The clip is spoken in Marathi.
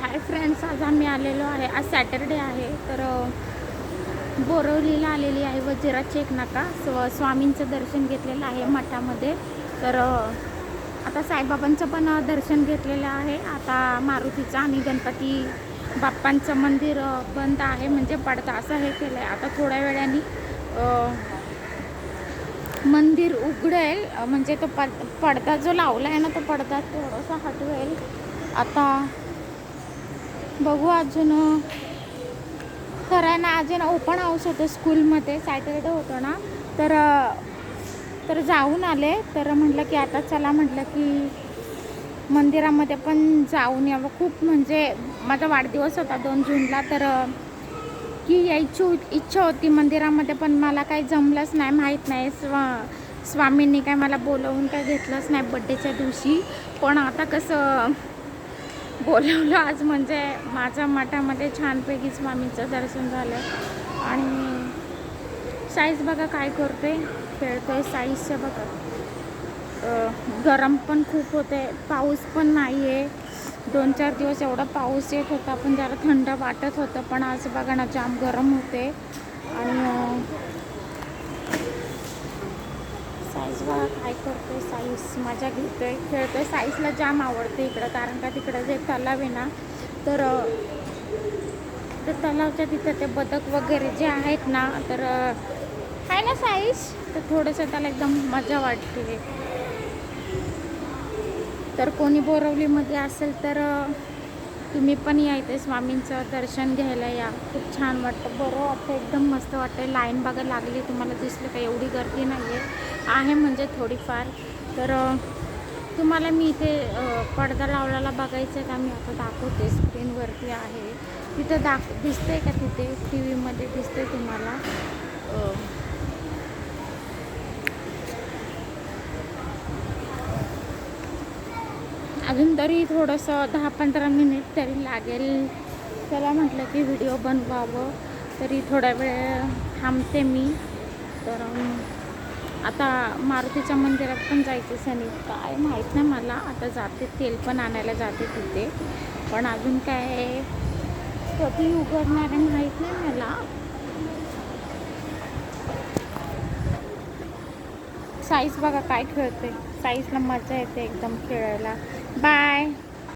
हाय फ्रेंड्स आज आम्ही आलेलो आहे. आज सॅटरडे आहे तर बोरवलीला आलेली आहे वजिरा चेक नाका. स्व स्वामींचं दर्शन घेतलेलं आहे मठामध्ये. तर आता साईबाबांचं पण दर्शन घेतलेलं आहे. आता मारुतीचं आणि गणपती बाप्पांचं मंदिर बंद आहे. म्हणजे पडतं असं हे केलं आहे आता थोड्या वेळाने मंदिर उघडेल. म्हणजे तो पड पडदा जो लावला आहे ना तो पडदा थोडासा हटवेल. आता बघू अजून अ, खरं ना अजून ओपन हाऊस होतं स्कूलमध्ये सॅटरडे होतं ना. तर तर जाऊन आले. तर म्हटलं की आता चला म्हटलं की मंदिरामध्ये पण जाऊन यावं. खूप म्हणजे माझा वाढदिवस होता दोन जूनला. तर की यायची इच्छा होती मंदिरामध्ये पण मला काही जमलंच नाही माहीत नाही. स्वा स्वामींनी काय मला बोलवून काय घेतलंच नाही बड्डेच्या दिवशी. पण आता कसं बोलवलं आज म्हणजे माझ्या मठामध्ये छानपैकी स्वामीचं दर्शन झालं. आणि साईज बघा काय करते. खेळतोय साईजचं बघा. गरम पण खूप होते. पाऊस पण नाही आहे दोन चार दिवस एवढा पाऊस येत होता. पण जरा थंड वाटत होतं. पण आज बघा ना जाम गरम होते. आणि अ, साईज बघा काय करतोय साईज मजा घेतोय खेळतोय. साईजला जाम आवडते इकडं कारण का तिकडं जे तलाव आहे ना तर त्या तलावच्या तिथं ते बदक वगैरे जे आहेत ना तर आहे ना साईज तर थोडंसं त्याला एकदम मजा वाटते. तर कोणी बोरवलीमध्ये असेल तर तुम्ही पण या इथे स्वामींचं दर्शन घ्यायला या. खूप छान वाटतं. बरं वाटतं एकदम मस्त वाटतं लाईन बघा लागली तुम्हाला दिसलं का? एवढी गर्दी नाही आहे आहे म्हणजे थोडीफार. तर तुम्हाला मी इथे पडदा लावलेला बघायचं आहे का? मी आता दाखवते. स्क्रीनवरती आहे. तिथं दाख दिसतंय का तिथे? टी व्हीमध्ये दिसतंय तुम्हाला. अजून तरी थोडंसं दहा पंधरा मिनिट तरी लागेल. चला म्हटलं की व्हिडिओ बनवावं. तरी थोडा वेळ थांबते मी. तर आता मारुतीच्या मंदिरात पण जायचं सनी काय माहीत नाही मला. आता जाते तेल पण आणायला जाते तिथे. पण अजून काय कधी उघडणार आहे माहीत नाही मला. साईज बघा काय खेळते साईजला मजा येते एकदम खेळायला. बाय